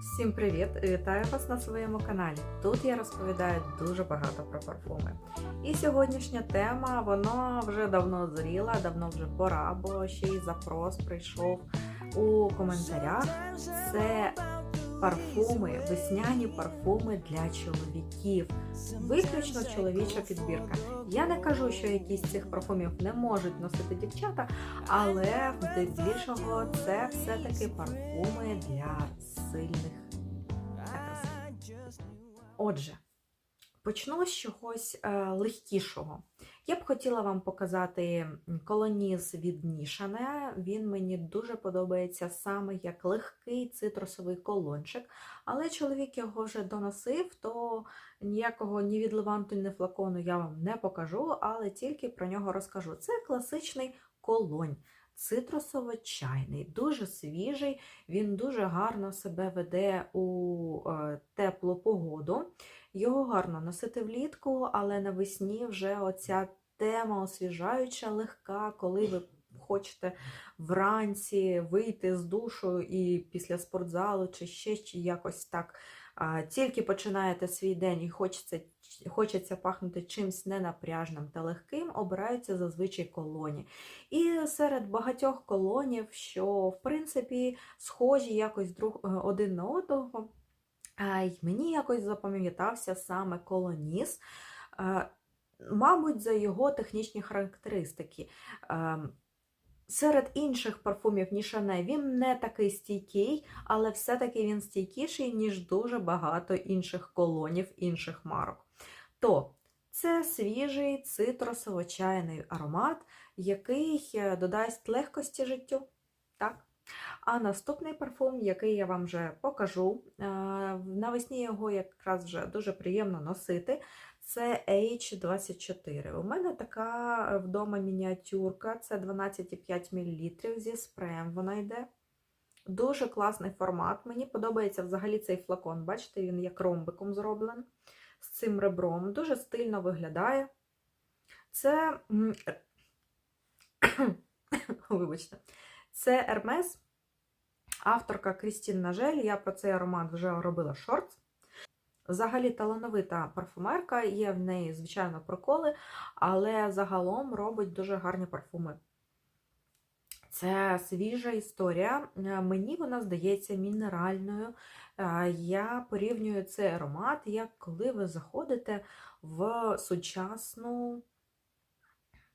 Всім привіт! Вітаю вас на своєму каналі. Тут я розповідаю дуже багато про парфуми. І сьогоднішня тема, вона вже давно зріла, давно вже пора, бо ще й запрос прийшов у коментарях. Це парфуми, весняні парфуми для чоловіків. Виключно чоловіча підбірка. Я не кажу, що якісь цих парфумів не можуть носити дівчата, але здебільшого це все-таки парфуми для сильних. Отже, почну з чогось е, легкішого. Я б хотіла вам показати колоніс від Нішане. Він мені дуже подобається саме як легкий цитрусовий колончик. Але чоловік його вже доносив, то ніякого ні від леванту, ні флакону я вам не покажу, але тільки про нього розкажу. Це класичний колонь. Цитрусово-чайний, дуже свіжий, він дуже гарно себе веде у е, теплу погоду. Його гарно носити влітку, але навесні вже оця тема освіжаюча, легка, коли ви хочете вранці вийти з душу і після спортзалу, чи ще чи якось так. Тільки починаєте свій день і хочеться, хочеться пахнути чимсь ненапряжним та легким, обираються зазвичай колоні. І серед багатьох колонів, що в принципі схожі якось друг е, один на одного, мені якось запам'ятався саме колоніс. Мабуть, за його технічні характеристики. Серед інших парфумів Нішане він не такий стійкий, але все-таки він стійкіший, ніж дуже багато інших колонів, інших марок. То це свіжий цитрусово-чайний аромат, який е, додасть легкості життю. Так? А наступний парфум, який я вам вже покажу, е, навесні його якраз вже дуже приємно носити. Це H24. У мене така вдома мініатюрка, це 12,5 мл зі спреєм вона йде. Дуже класний формат. Мені подобається взагалі цей флакон. Бачите, він як ромбиком зроблений з цим ребром. Дуже стильно виглядає. Це, вибачте, це Hermes, авторка Крістін Нажель. Я про цей аромат вже робила шорт. Взагалі талановита парфумерка, є в неї, звичайно, проколи, але загалом робить дуже гарні парфуми. Це свіжа історія. Мені вона здається мінеральною. Я порівнюю цей аромат, як коли ви заходите в сучасну,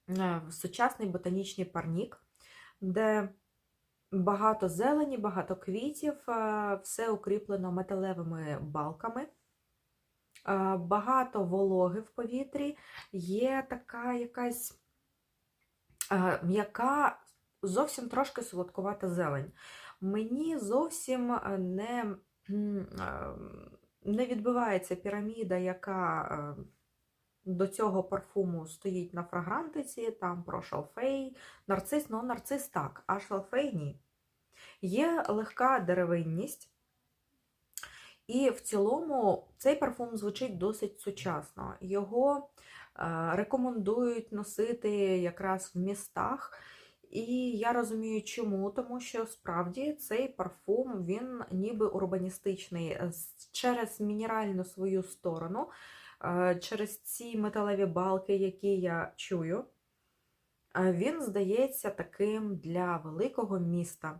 в сучасний ботанічний парнік, де багато зелені, багато квітів, все укріплено металевими балками. Багато вологи в повітрі, є така якась м'яка, зовсім трошки солодкувата зелень. Мені зовсім не не відбивається піраміда, яка до цього парфуму стоїть на фрагрантиці, там про шалфей, нарцис, ну нарцис так, а шалфей ні. Є легка деревинність. І в цілому цей парфум звучить досить сучасно. Його рекомендують носити якраз в містах. І я розумію, чому, тому що справді цей парфум він ніби урбаністичний через мінеральну свою сторону, через ці металеві балки, які я чую, він здається таким для великого міста.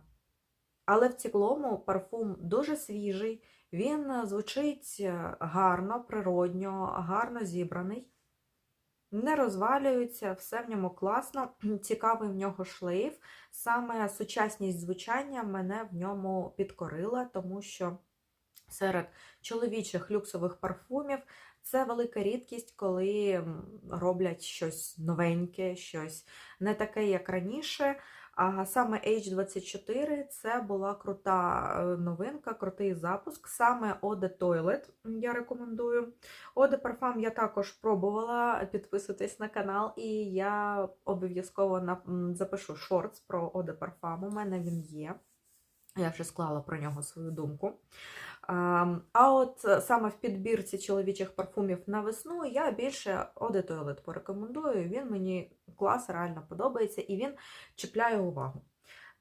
Але в цілому парфум дуже свіжий, він звучить гарно, природньо, гарно зібраний, не розвалюється, все в ньому класно, цікавий в нього шлейф. Саме сучасність звучання мене в ньому підкорила, тому що серед чоловічих люксових парфумів це велика рідкість, коли роблять щось новеньке, щось не таке, як раніше. А саме H24 це була крута е, новинка, крутий запуск. Саме Ode Toilet я рекомендую. Ode Parfum я також пробувала підписуйтесь на канал, і я обов'язково запишу шортс про Ode Parfum. У мене він є. Я вже склала про нього свою думку. А от е, саме в підбірці чоловічих парфумів на весну я більше Eau Toilet порекомендую. Він мені клас реально подобається і він чіпляє увагу.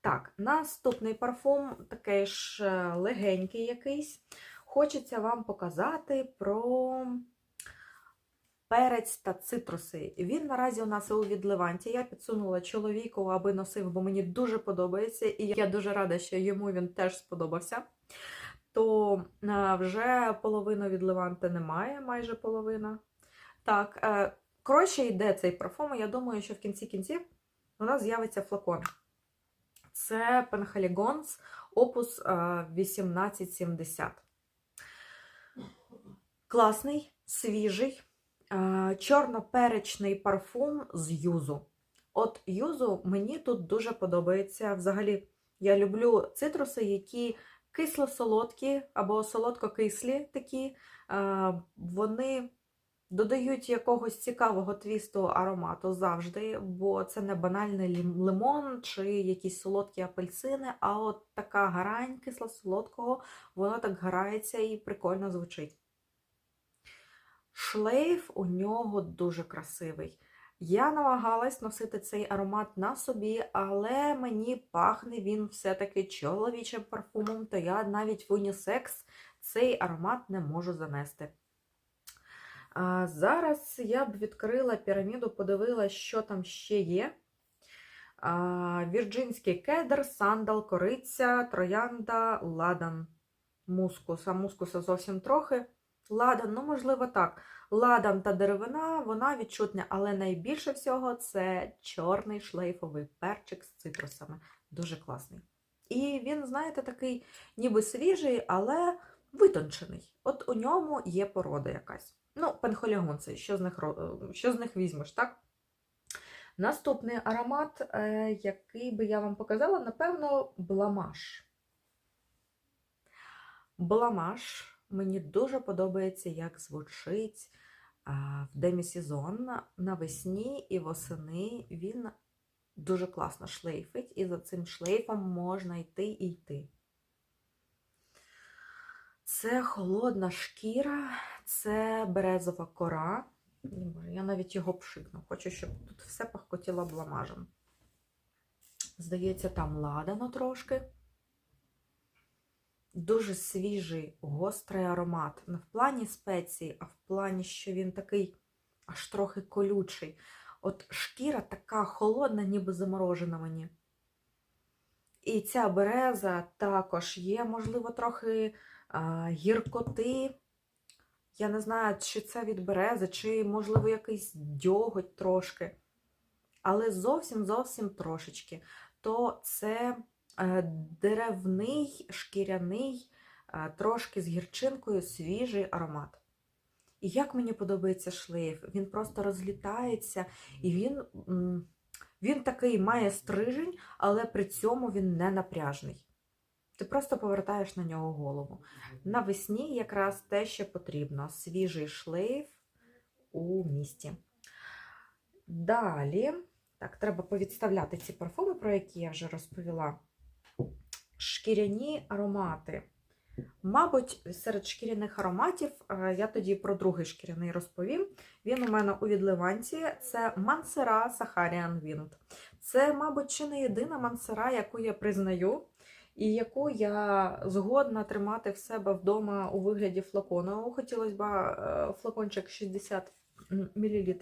Так, наступний парфум, такий ж е, легенький якийсь. Хочеться вам показати про перець та цитруси. Він наразі у нас у відливанті. Я підсунула чоловіку, аби носив, бо мені дуже подобається, і я дуже рада, що йому він теж сподобався. То е, вже половину від Леванти немає, майже половина. Так, е, коротше йде цей парфум, і я думаю, що в кінці кінців у нас з'явиться флакон. Це Penhaligon's е, 1870. Класний, свіжий, е, чорноперечний парфум з юзу. От юзу мені тут дуже подобається. Взагалі, я люблю цитруси, які кисло-солодкі або солодко-кислі такі. Е, Вони додають якогось цікавого твісту аромату завжди, бо це не банальний лимон чи якісь солодкі апельсини, а от така грань кисло-солодкого, воно так грається і прикольно звучить. Шлейф у нього дуже красивий. Я намагалась носити цей аромат на собі, але мені пахне він все-таки чоловічим парфумом, то я навіть в унісекс цей аромат не можу занести. А зараз я б відкрила піраміду, подивилася, що там ще є. А, Вірджинський кедр, сандал, кориця, троянда, ладан, мускус. А мускуса зовсім трохи. Ладан, ну, можливо, так. Ладан та деревина, вона відчутня, але найбільше всього це чорний шлейфовий перчик з цитрусами. Дуже класний. І він, знаєте, такий ніби свіжий, але витончений. От у ньому є порода якась. Ну, пенхолягонці, що з них, що з них візьмеш, так? Наступний аромат, е, який би я вам показала, напевно, бламаш. Бламаш мені дуже подобається, як звучить в демісезон навесні і восени. Він дуже класно шлейфить, і за цим шлейфом можна йти і йти. Це холодна шкіра, це березова кора. Я навіть його пшикну. Хочу, щоб тут все пахкотіло бламажем. Здається, там ладано трошки. Дуже свіжий, гострий аромат. Не в плані спеції, а в плані, що він такий аж трохи колючий. От шкіра така холодна, ніби заморожена мені. І ця береза також є, можливо, трохи а, гіркоти. Я не знаю, чи це від берези, чи, можливо, якийсь дьоготь трошки. Але зовсім зовсім трошечки. То це деревний, шкіряний, е, трошки з гірчинкою свіжий аромат. І як мені подобається шлейф, він просто розлітається, і він, він такий має стрижень, але при цьому він не напряжний. Ти просто повертаєш на нього голову. Навесні якраз те, що потрібно. Свіжий шлейф у місті. Далі, так, треба повідставляти ці парфуми, про які я вже розповіла. Шкіряні аромати. Мабуть, серед шкіряних ароматів е, я тоді про другий шкіряний розповім. Він у мене у відливанці це Мансера Saharian Wind. Це, мабуть, чи не єдина мансера, яку я признаю, і яку я згодна тримати в себе вдома у вигляді флакону. Хотілося б е, флакончик 60 мл.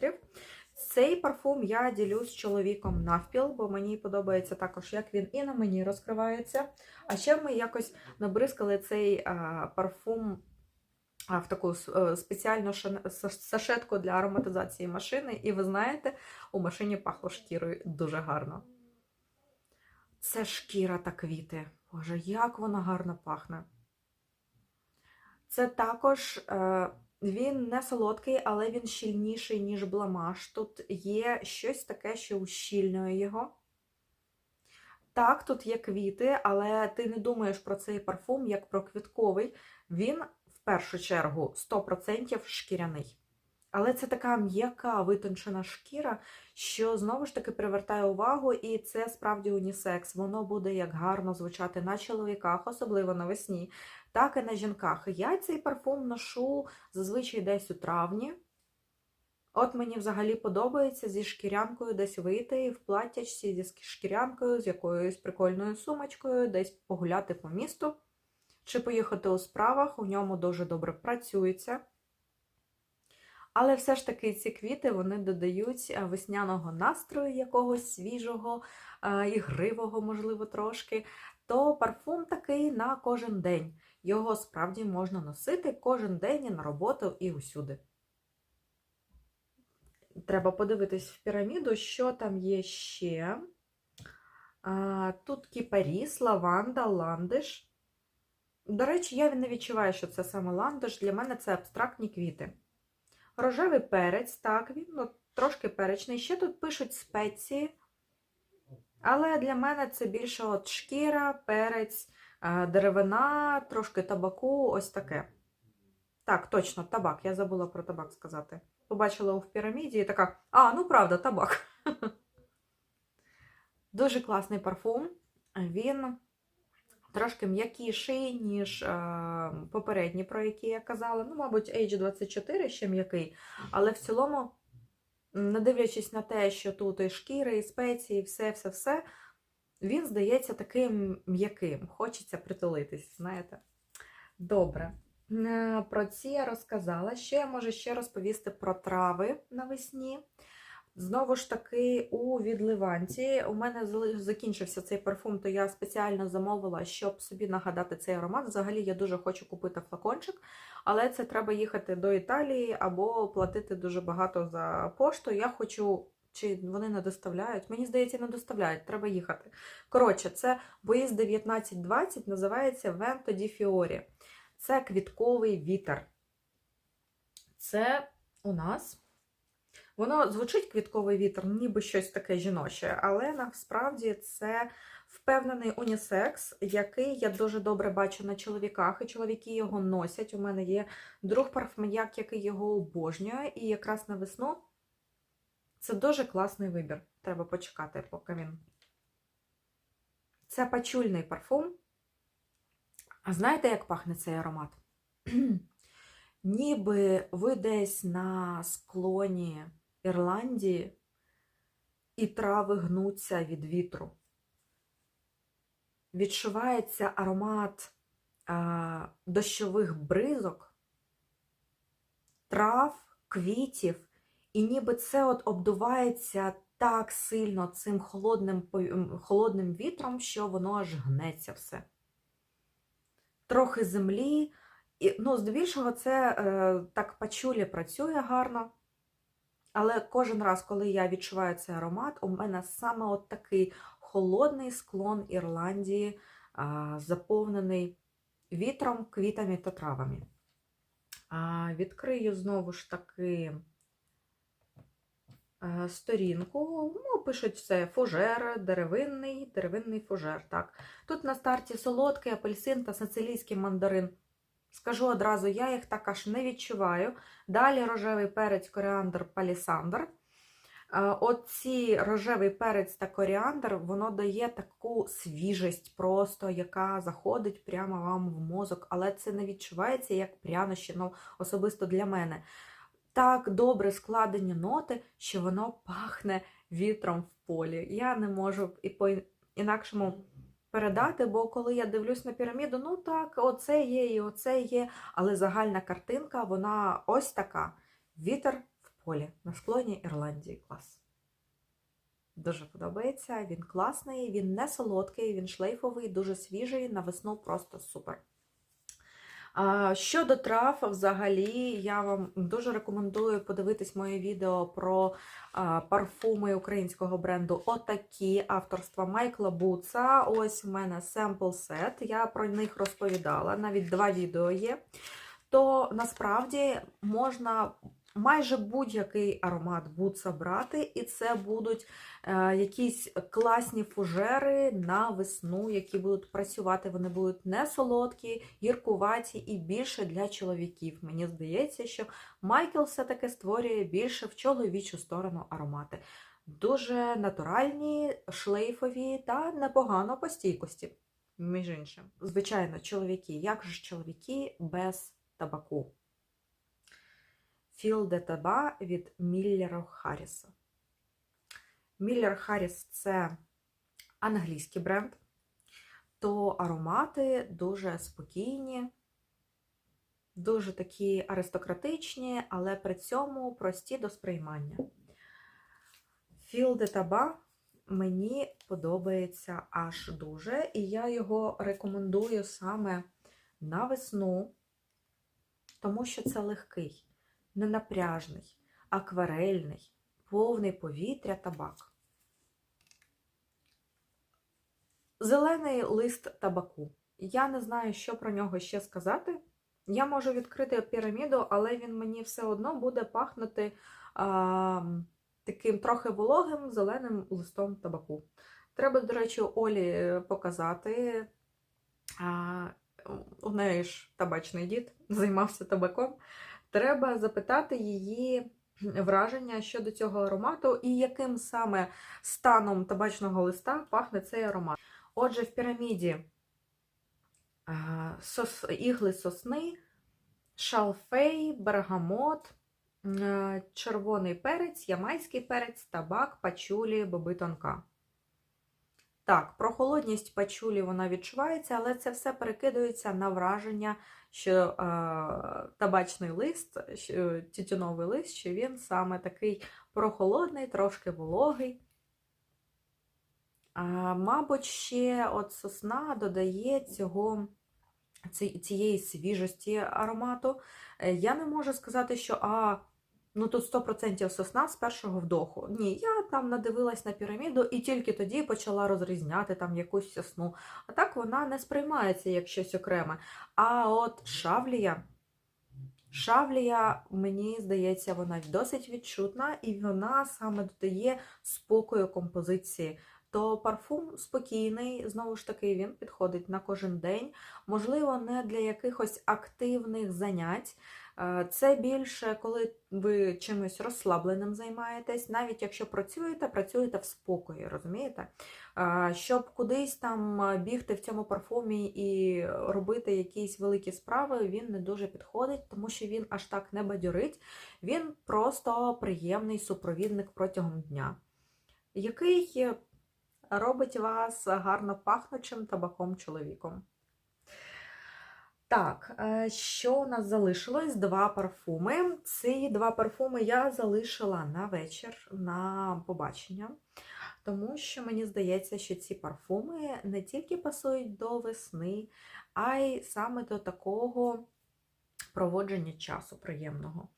Цей парфум я ділю з чоловіком навпіл, бо мені подобається також, як він і на мені розкривається. А ще ми якось набризкали цей а, парфум в таку е, спеціальну сашетку для ароматизації машини. І ви знаєте, у машині пахло шкірою дуже гарно. Це шкіра та квіти. Боже, як вона гарно пахне. Це також е, він не солодкий, але він щільніший, ніж бламаш. Тут є щось таке, що ущільнює його. Так, тут є квіти, але ти не думаєш про цей парфум як про квітковий. Він в першу чергу 100% шкіряний. Але це така м'яка витончена шкіра, що знову ж таки привертає увагу, і це справді унісекс. Воно буде як гарно звучати на чоловіках, особливо навесні, так і на жінках. Я цей парфум ношу зазвичай десь у травні. От мені взагалі подобається зі шкірянкою десь вийти в платтячці зі шкірянкою, з якоюсь прикольною сумочкою, десь погуляти по місту чи поїхати у справах, у ньому дуже добре працюється. Але все ж таки ці квіти вони додають е, весняного настрою якогось свіжого, е, ігривого, можливо, трошки. То парфум такий на кожен день. Його справді можна носити кожен день і на роботу і усюди. Треба подивитись в піраміду, що там є ще. Тут кіпаріс, лаванда, ландиш. До речі, я не відчуваю, що це саме ландиш. Для мене це абстрактні квіти. Рожевий перець, так, він ну, трошки перечний. Ще тут пишуть спеції. Але для мене це більше от шкіра, перець, деревина, трошки табаку, ось таке. Так, точно, табак. Я забула про табак сказати. Побачила в піраміді і така, а, ну правда, табак. Дуже класний парфум. Він трошки м'якіший, ніж е, попередній, про які я казала. Ну, мабуть, H24 ще м'який, але в цілому, не дивлячись на те, що тут і шкіри, і спеції, все-все-все, він здається таким м'яким. Хочеться притулитись, знаєте? Добре. Е, про ці я розказала. Ще я можу ще розповісти про трави навесні. Знову ж таки, у відливанці у мене закінчився цей парфум, то я спеціально замовила, щоб собі нагадати цей аромат. Взагалі, я дуже хочу купити флакончик, але це треба їхати до Італії або платити дуже багато за пошту. Я хочу, чи вони не доставляють? Мені здається, не доставляють, треба їхати. Коротше, це боїз 1920, називається Vento di Fiori. Це квітковий вітер. Це у нас. Воно звучить квітковий вітер, ніби щось таке жіноче, але насправді це впевнений унісекс, який я дуже добре бачу на чоловіках, і чоловіки його носять. У мене є друг парфум'як, який його обожнює, і якраз на весну це дуже класний вибір. Треба почекати, поки він. Це пачульний парфум. А знаєте, як пахне цей аромат? Ніби ви десь на склоні Ірландії і трави гнуться від вітру. Відчувається аромат а, дощових бризок, трав, квітів, і ніби це от обдувається так сильно цим холодним, холодним вітром, що воно аж гнеться все. Трохи землі, і, ну, здебільшого, це е, так пачулі працює гарно. Але кожен раз, коли я відчуваю цей аромат, у мене саме от такий холодний склон Ірландії, заповнений вітром, квітами та травами. Відкрию знову ж таки е, сторінку. Ну, Пишуть все фужер, деревинний, деревинний фужер. Так. Тут на старті солодкий апельсин та сицилійський мандарин. Скажу одразу, я їх так аж не відчуваю. Далі рожевий перець, коріандр, палісандр. Оці рожевий перець та коріандр, воно дає таку свіжість, просто, яка заходить прямо вам в мозок, але це не відчувається як прянощі, ну, особисто для мене. Так добре складені ноти, що воно пахне вітром в полі. Я не можу і по інакшому передати, бо коли я дивлюсь на піраміду, ну так, оце є і оце є, але загальна картинка, вона ось така: вітер в полі на склоні Ірландії. Клас. Дуже подобається, він класний, він не солодкий, він шлейфовий, дуже свіжий, на весну просто супер. Щодо трав, взагалі, я вам дуже рекомендую подивитись моє відео про парфуми українського бренду Отакі авторства Майкла Буца. Ось у мене семпл сет, я про них розповідала, навіть два відео є. То насправді можна майже будь-який аромат Буца брати, і це будуть е, якісь класні фужери на весну, які будуть працювати. Вони будуть не солодкі, гіркуваті і більше для чоловіків. Мені здається, що Майкл все-таки створює більше в чоловічу сторону аромати. Дуже натуральні, шлейфові та непогано по стійкості. Між іншим, звичайно, чоловіки. Як же чоловіки без табаку? Feel de Tabac від Міллера Харріса. Міллер Харріс це англійський бренд, то аромати дуже спокійні, дуже такі аристократичні, але при цьому прості до сприймання. Feel de Tabac мені подобається аж дуже, і я його рекомендую саме на весну, тому що це легкий, ненапряжний, акварельний, повний повітря табак. Зелений лист табаку. Я не знаю, що про нього ще сказати. Я можу відкрити піраміду, але він мені все одно буде пахнути а, таким трохи вологим зеленим листом табаку. Треба, до речі, Олі показати. А, у неї ж табачний дід займався табаком. Треба запитати її враження щодо цього аромату і яким саме станом табачного листа пахне цей аромат. Отже, в піраміді сос, ігли сосни, шалфей, бергамот, червоний перець, ямайський перець, табак, пачулі, боби тонка. Так, прохолодність пачулі вона відчувається, але це все перекидується на враження, що е, табачний лист, що, тютюновий лист, що він саме такий прохолодний, трошки вологий. А, мабуть, ще от сосна додає цього, цієї свіжості аромату. Е, Я не можу сказати, що а, ну тут 100% сосна з першого вдоху. Ні, я там надивилась на піраміду і тільки тоді почала розрізняти там якусь сосну. А так вона не сприймається як щось окреме. А от шавлія. Шавлія, мені здається, вона досить відчутна, і вона саме додає спокою композиції. То парфум спокійний, знову ж таки, він підходить на кожен день. Можливо, не для якихось активних занять. Е, Це більше, коли ви чимось розслабленим займаєтесь, навіть якщо працюєте, працюєте в спокої, розумієте? Е, Щоб кудись там бігти в цьому парфумі і робити якісь великі справи, він не дуже підходить, тому що він аж так не бадьорить. Він просто приємний супровідник протягом дня, який робить вас гарно пахнучим табаком чоловіком. Так, е, що у нас залишилось? Два парфуми. Ці два парфуми я залишила на вечір, на побачення, тому що мені здається, що ці парфуми не тільки пасують до весни, а й саме до такого проводження часу приємного.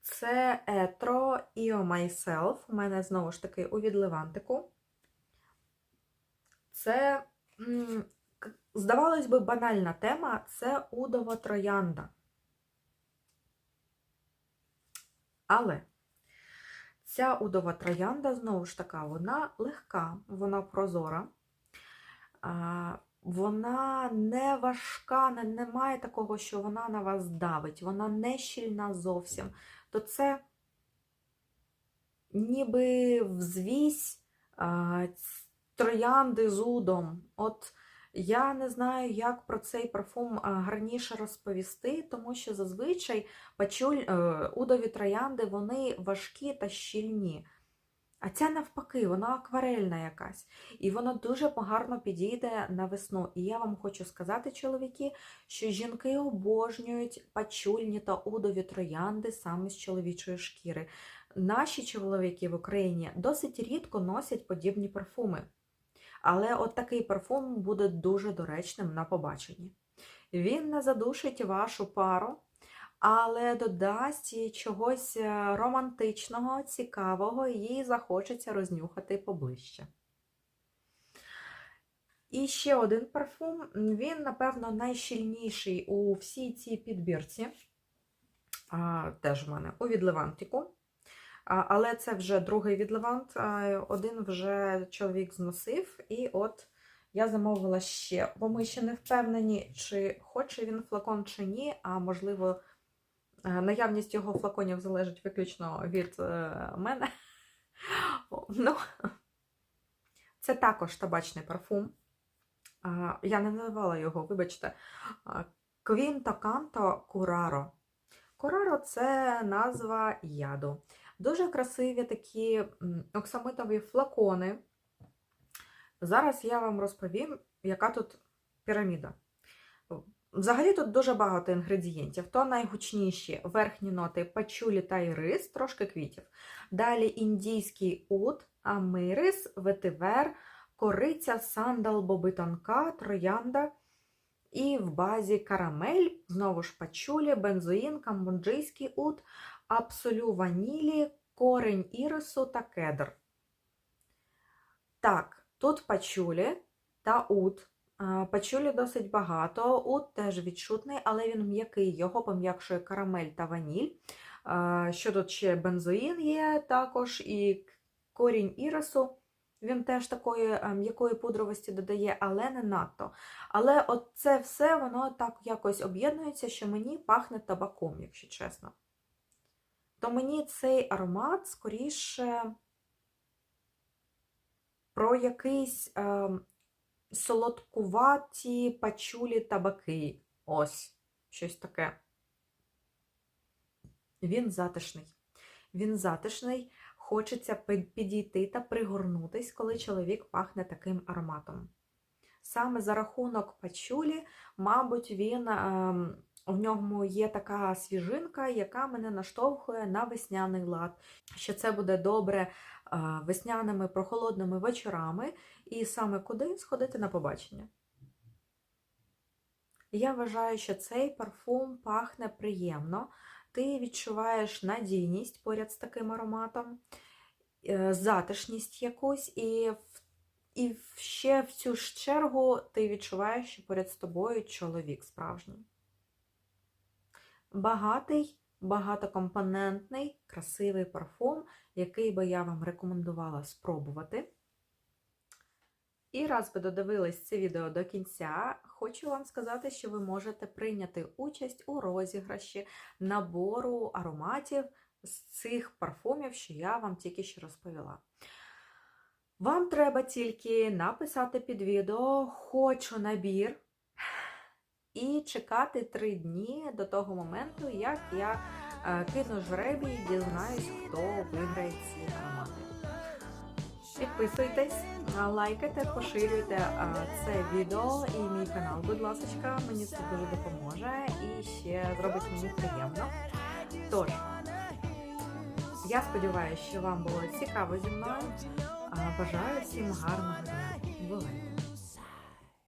Це Etro Io Myself. У мене знову ж таки у відливантику. Це, здавалось би, банальна тема це удова троянда. Але ця удова троянда, знову ж така, вона легка, вона прозора, вона не важка, немає такого, що вона на вас давить, вона не щільна зовсім. То це ніби взвісь троянди з удом. От я не знаю, як про цей парфум гарніше розповісти, тому що зазвичай пачуль, е, удові троянди вони важкі та щільні. А ця навпаки, вона акварельна якась. І вона дуже гарно підійде на весну. І я вам хочу сказати, чоловіки, що жінки обожнюють пачульні та удові троянди саме з чоловічої шкіри. Наші чоловіки в Україні досить рідко носять подібні парфуми. Але от такий парфум буде дуже доречним на побаченні. Він не задушить вашу пару, але додасть чогось е, романтичного, цікавого, і захочеться рознюхати поближче. І ще один парфум. Він, напевно, найщільніший у всій цій підбірці. А, Теж в мене у відливантику. Але це вже другий відливант. Один вже чоловік зносив, і от я замовила ще, бо ми ще не впевнені, чи хоче він флакон, чи ні, а можливо, наявність його флаконів залежить виключно від е, мене. Ну, Це також табачний парфум. Я не називала його, вибачте, Quinto Canto Curaro. Кораро це назва яду. Дуже красиві такі оксамитові флакони. Зараз я вам розповім, яка тут піраміда. Взагалі тут дуже багато інгредієнтів. То найгучніші верхні ноти пачулі та ірис, трошки квітів. Далі індійський ут, амирис, ветивер, кориця, сандал, бобитонка, троянда. І в базі карамель, знову ж пачулі, бензоїн, камбоджийський ут, абсолю ванілі, корень ірису та кедр. Так, тут пачулі та ут. Пачулі досить багато, ут теж відчутний, але він м'який, його пом'якшує карамель та ваніль. Що тут ще бензоїн є також, і корінь ірису. Він теж такої м'якої пудровості додає, але не надто. Але от це все воно так якось об'єднується, що мені пахне табаком, якщо чесно. То мені цей аромат скоріше про якийсь е, солодкуваті пачулі табаки. Ось, щось таке. Він затишний. Він затишний, хочеться підійти та пригорнутись, коли чоловік пахне таким ароматом. Саме за рахунок пачулі, мабуть, він ем, в ньому є така свіжинка, яка мене наштовхує на весняний лад. Що це буде добре весняними прохолодними вечорами, і саме куди сходити на побачення. Я вважаю, що цей парфум пахне приємно. Ти відчуваєш надійність поряд з таким ароматом, е, затишність якусь, і, і ще в цю ж чергу ти відчуваєш, що поряд з тобою чоловік справжній. Багатий, багатокомпонентний, красивий парфум, який би я вам рекомендувала спробувати. І раз ви додивились це відео до кінця, хочу вам сказати, що ви можете прийняти участь у розіграші набору ароматів з цих парфумів, що я вам тільки що розповіла. Вам треба тільки написати під відео Хочу набір і чекати три дні до того моменту, як я е, кину жребій і дізнаюсь, хто виграє ці аромати. Підписуйтесь, лайкайте, поширюйте а, це відео і мій канал, будь ласка, мені це дуже допоможе і ще зробить мені приємно. Тож, я сподіваюся, що вам було цікаво зі мною. Бажаю всім гарного дня. Бувайте!